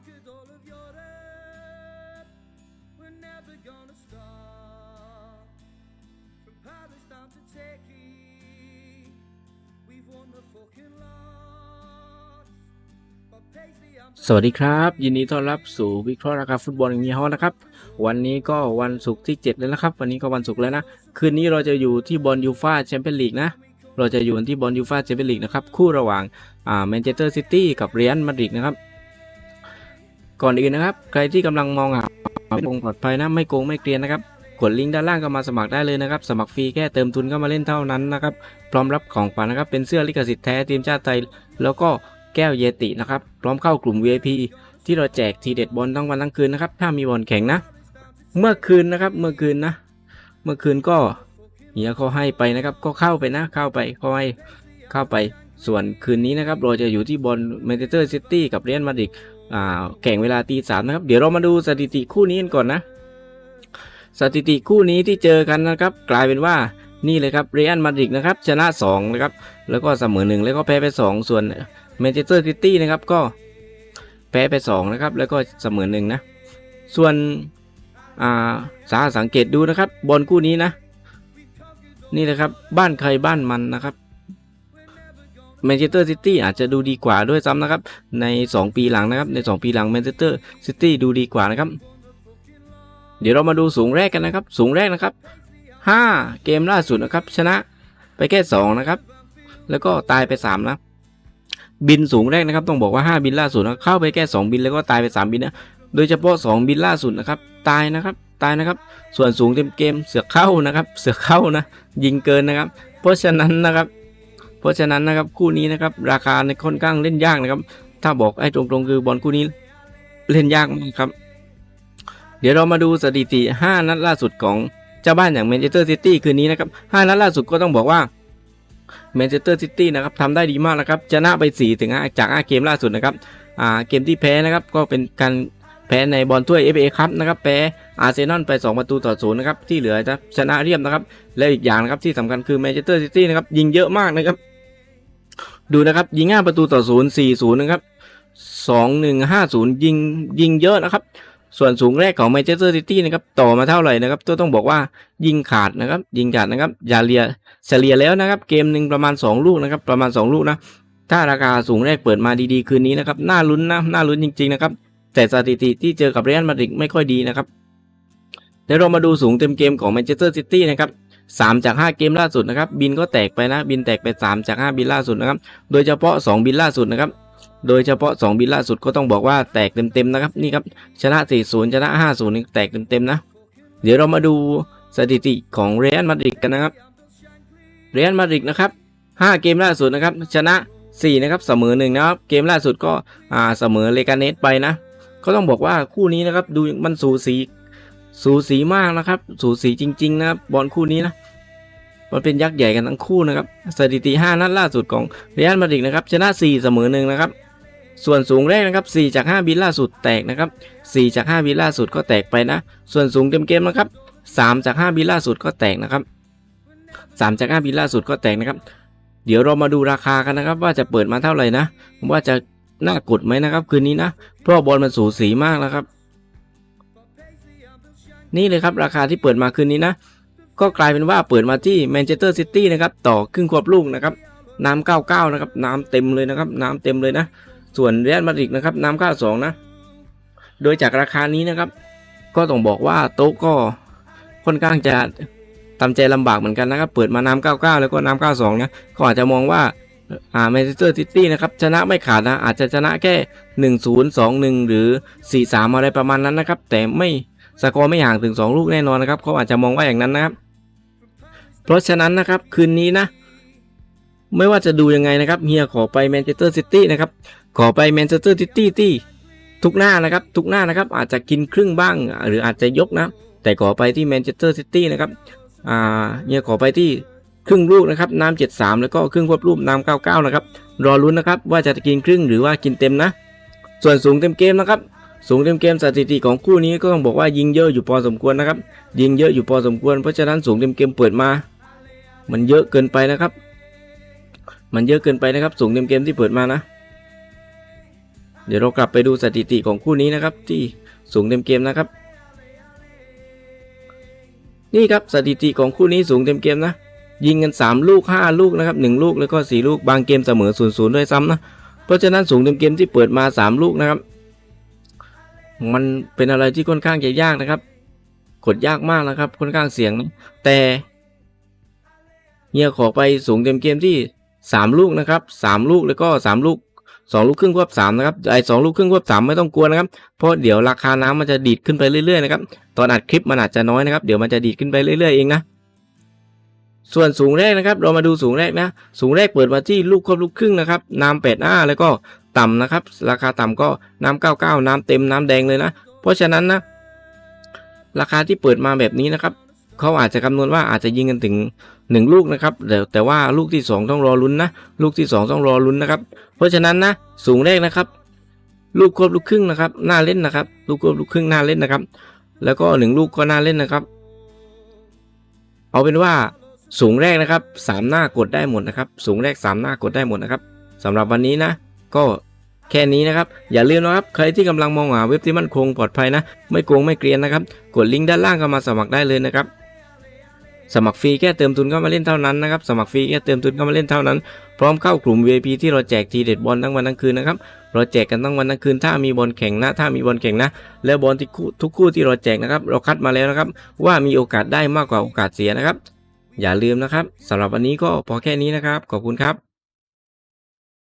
conquered all of Europe. We're never gonna stop. From Paris down to Turkey, we've won the fucking lot. But Paisley, I'm สวัสดีครับ ยินดีต้อนรับสู่วิเคราะห์ราคาฟุตบอลอย่างนี้ฮอนะครับ วันนี้ก็วันศุกร์ที่ 7 แล้วนะครับ วันนี้ก็วันศุกร์แล้วนะ คืนนี้เราจะอยู่ที่บอลยูฟาแชมเปี้ยนลีกนะ เราจะอยู่ที่บอลยูฟาแชมเปี้ยนลีกนะครับ คู่ระหว่างอ่าแมนเชสเตอร์ซิตี้กับเรอัลมาดริดนะครับ ก่อนอื่นนะครับ ใครที่กำลังมองหาเป็นวงปลอดภัยนะไม่โกงไม่เกลียนนะครับกดลิงก์ด้านล่างก็มาสมัครได้เลยนะครับ สมัครฟรีแค่เติมทุนเข้ามาเล่นเท่านั้นนะครับ พร้อมรับของขวัญนะครับ เป็นเสื้อลิขสิทธิ์แท้ทีมชาติไทย แล้วก็แก้วเยตินะครับ พร้อมเข้ากลุ่ม VIP ที่เราแจกทีเด็ดบอลทั้งวันทั้งคืนนะครับ ถ้ามีบอลแข่งนะ เมื่อคืนนะครับ เมื่อคืนนะ เมื่อคืนก็เฮียเขาให้ไปนะครับ ก็เข้าไปนะ เข้าไปเขาให้เข้าไป ส่วนคืนนี้นะครับ เราจะอยู่ที่บอลแมนเชสเตอร์ซิตี้กับเรอัลมาดริด แข่งเวลาตีสามนะครับ เดี๋ยวเรามาดูสถิติคู่นี้กันก่อนนะ สถิติคู่นี้ที่เจอกันนะครับ กลายเป็นว่านี่เลยครับเรอัลมาดริดนะครับชนะ2นะครับแล้วก็เสมอหนึ่งแล้วก็แพ้ไป 2 ส่วนแมนเชสเตอร์ซิตี้นะครับก็แพ้ไป2นะครับแล้วก็เสมอหนึ่งนะส่วนอ่าสาสังเกตดูนะครับบอลคู่นี้นะ นี่นะครับบ้านใครบ้านมันนะครับ แมนเชสเตอร์ซิตี้อาจจะดูดีกว่าด้วยซ้ำนะครับ ใน 2 ปีหลังนะครับ ใน 2 ปีหลังแมนเชสเตอร์ซิตี้ดูดีกว่านะครับ เดี๋ยวเรามาดูสูงแรกกันนะครับ สูงแรกนะครับ 5 เกมล่าสุดนะครับ ชนะไปแค่ 2 นะครับ แล้วก็ตายไป 3 นะ บินสูงแรกนะครับ ต้องบอกว่า 5 บินล่าสุดนะเข้าไปแค่ 2 บินแล้วก็ตายไป 3 บินนะ โดยเฉพาะ 2 บินล่าสุดนะครับ ตายนะครับ ตายนะครับ ส่วนสูงเต็มเกมเสือกเข้านะครับ เสือกเข้านะ ยิงเกินนะครับ เพราะฉะนั้นนะครับ เพราะฉะนั้นนะครับคู่นี้นะครับราคาในค่อนข้างเล่นยากนะครับ ถ้าบอกไอ้ตรงๆคือบอลคู่นี้เล่นยากมากครับ เดี๋ยวเรามาดูสถิติ 5 นัดล่าสุดของเจ้าบ้านอย่างแมนเชสเตอร์ซิตี้คืนนี้นะครับ 5 นัดล่าสุดก็ต้องบอกว่าแมนเชสเตอร์ซิตี้นะครับทำได้ดีมากนะครับชนะไป4ถึง5จาก 5 เกมล่าสุดนะครับอ่าเกมที่แพ้นะครับก็เป็นการแพ้ในบอลถ้วย FA ครับนะครับแพ้อาร์เซนอลไป 2 ประตูต่อศูนย์นะครับที่เหลือจะชนะเรียบนะครับและอีกอย่างนะครับที่สำคัญคือแมนเชสเตอร์ซิตี้นะครับยิงเยอะมากนะครับ ดูนะครับ ยิง5ประตูต่อศูนย์4 0นะครับ2 1 5 0ยิงยิงเยอะนะครับ ส่วนสูงแรกของแมนเชสเตอร์ซิตี้นะครับ ต่อมาเท่าไหร่นะครับก็ต้องบอกว่ายิงขาดนะครับ ยิงขาดนะครับอย่าเลียเฉลี่ยแล้วนะครับ เกมหนึ่งประมาณ 2 ลูกนะครับ ประมาณ 2 ลูกนะ ถ้าราคาสูงแรกเปิดมาดีๆ คืนนี้นะครับน่าลุ้นนะน่าลุ้นจริงๆนะครับ แต่สถิติที่เจอกับเรอัลมาดริดไม่ค่อยดีนะครับเดี๋ยวเรามาดูสูงเต็มเกมของแมนเชสเตอร์ซิตี้นะครับ 3 จาก 5 เกมล่าสุดนะครับบินก็แตกไปนะบินแตกไป 3 จาก 5 บินล่าสุดนะครับโดยเฉพาะ 2 บินล่าสุดนะครับโดยเฉพาะ 2 บินล่าสุดก็ต้องบอกว่าแตกเต็มๆนะครับนี่ครับชนะ 4-0 ชนะ 5-0นี่แตกเต็มๆนะ เดี๋ยวเรามาดูสถิติของเรอัลมาดริดกันนะครับเรอัลมาดริดนะครับ5 เกมล่าสุดนะครับชนะ 4 นะครับเสมอหนึ่งนะครับเกมล่าสุดก็อ่าเสมอเลกาเนสไปนะ ก็ต้องบอกว่าคู่นี้นะครับดูมันสูสี สูสีมากนะครับ สูสีจริง ๆ นะครับบอลคู่นี้นะมันเป็นยักษ์ใหญ่กันทั้งคู่นะครับสถิติ 5 นัดล่าสุดของเรอัลมาดริดนะครับชนะ 4 เสมอหนึ่งนะครับส่วนสูงแรกนะครับ 4 จาก 5 บินล่าสุดแตกนะครับ 4 จาก 5 บินล่าสุดก็แตกไปนะ ส่วนสูงเต็มเกมนะครับ 3 จาก 5 บินล่าสุดก็แตกนะครับ 3 จาก 5 บินล่าสุดก็แตกนะครับ เดี๋ยวเรามาดูราคากันนะครับ ว่าจะเปิดมาเท่าไหร่นะ ว่าจะน่ากดไหมนะครับ คืนนี้นะ เพราะบอลมันสูสีมากนะครับ นี่เลยครับ ราคาที่เปิดมาคืนนี้นะ ก็กลายเป็นว่าเปิดมาที่แมนเชสเตอร์ซิตี้นะครับต่อครึ่งควบลูกนะครับน้ำ99นะครับน้ำเต็มเลยนะครับ น้ำเต็มเลยนะ ส่วนเรอัลมาดริดนะครับน้ำ92นะ โดยจากราคานี้นะครับ ก็ต้องบอกว่าโต๊ะก็ค่อนข้างจะทำใจลำบากเหมือนกันนะครับเปิดมาน้ำ99 แล้วก็น้ำ92นะเขาอาจจะมองว่าอ่าแมนเชสเตอร์ซิตี้นะครับชนะไม่ขาดนะอาจจะชนะแค่ 1-0 2-1 หรือ 4-3 อะไรประมาณนั้นนะครับ แต่ไม่ สกอร์ไม่ห่างถึง 2 ลูกแน่นอนนะครับเขาอาจจะมองว่าอย่างนั้นนะครับ เพราะฉะนั้นนะครับคืนนี้นะ ไม่ว่าจะดูยังไงนะครับเฮียขอไปแมนเชสเตอร์ซิตี้นะครับขอไปแมนเชสเตอร์ซิตี้ที่ทุกหน้านะครับ ทุกหน้านะครับ อาจจะกินครึ่งบ้าง หรืออาจจะยกนะ แต่ขอไปที่แมนเชสเตอร์ซิตี้นะครับอ่าเนี่ยขอไปที่ครึ่งลูกนะครับน้ำเจ็ดสามแล้วก็ครึ่งควบรูปน้ำเก้าเก้านะครับ รอลุ้นนะครับว่าจะกินครึ่งหรือว่ากินเต็มนะ ส่วนสูงเต็มเกมนะครับ สูงเต็มเกมสถิติของคู่นี้ก็ต้องบอกว่ายิงเยอะอยู่พอสมควรนะครับ ยิงเยอะอยู่พอสมควร เพราะฉะนั้นสูงเต็มเกมเปิดมา มันเยอะเกินไปนะครับ มันเยอะเกินไปนะครับ สูงเต็มเกมที่เปิดมานะ เดี๋ยวเรากลับไปดูสถิติของคู่นี้นะครับ ที่สูงเต็มเกมนะครับ นี่ครับสถิติของคู่นี้สูงเต็มเกมนะ ยิงกัน 3 ลูก 5 ลูกนะครับ 1 ลูกแล้วก็ 4 ลูกบางเกมเสมอ0ูนย์ด้วยซ้ำนะ เพราะฉะนั้นสูงเต็มเกมที่เปิดมา 3 ลูกนะครับ มันเป็นอะไรที่ค่อนข้างจะยากนะครับ กดยากมากนะครับ ค่อนข้างเสี่ยงนะแต่เฮียขอไปสูงเต็มเกมที่ 3 ลูกนะครับ3ลูกแล้วก็ 3 ลูก 2 ลูกครึ่งควบ3นะครับไอ้สลูกครึ่งควบ3ไม่ต้องกลัวนะครับเพราะเดี๋ยวราคาน้ำมันจะดีดขึ้นไปเรื่อยๆนะครับตอนอัดคลิปมันอาจจะน้อยนะครับ เดี๋ยวมันจะดีดขึ้นไปเรื่อยๆเองนะ ส่วนสูงแรกนะครับ เรามาดูสูงแรกนะ สูงแรกเปิดมาที่ลูกควบลูกครึ่งนะครับน้ำแปดอ้าแล้วก็ต่ำนะครับ ราคาต่ำก็น้ำเก้าเก้าน้ำเต็มน้ำแดงเลยนะ เพราะฉะนั้นนะ ราคาที่เปิดมาแบบนี้นะครับเขาอาจจะคำนวณว่าอาจจะยิงกันถึง 1 ลูกนะครับแต่แต่ว่าลูกที่ 2 ต้องรอลุ้นนะ ลูกที่ 2 ต้องรอลุ้นนะครับ เพราะฉะนั้นนะสูงแรกนะครับ ลูกควบลูกครึ่งนะครับน่าเล่นนะครับ ลูกควบลูกครึ่งน่าเล่นนะครับ แล้วก็หนึ่งลูกก็น่าเล่นนะครับ เอาเป็นว่า สูงแรกนะครับสามหน้ากดได้หมดนะครับ สูงแรกสามหน้ากดได้หมดนะครับสำหรับวันนี้นะ ก็แค่นี้นะครับ อย่าลืมนะครับ ใครที่กำลังมองหาเว็บที่มั่นคงปลอดภัยนะ ไม่โกงไม่เกรียนนะครับ กดลิงก์ด้านล่างก็มาสมัครได้เลยนะครับ สมัครฟรีแค่เติมทุนเข้ามาเล่นเท่านั้นนะครับ สมัครฟรีแค่เติมทุนเข้ามาเล่นเท่านั้น พร้อมเข้ากลุ่ม VIP ที่เราแจกทีเด็ดบอลทั้งวันทั้งคืนนะครับ เราแจกกันทั้งวันทั้งคืน ถ้ามีบอลแข่งนะ ถ้ามีบอลแข่งนะ แล้วบอลที่ทุกคู่ที่เราแจกนะครับ เราคัดมาแล้วนะครับ ว่ามีโอกาสได้มากกว่าโอกาสเสียนะครับ อย่าลืมนะครับสำหรับวันนี้ก็พอแค่นี้นะครับ ขอบคุณครับ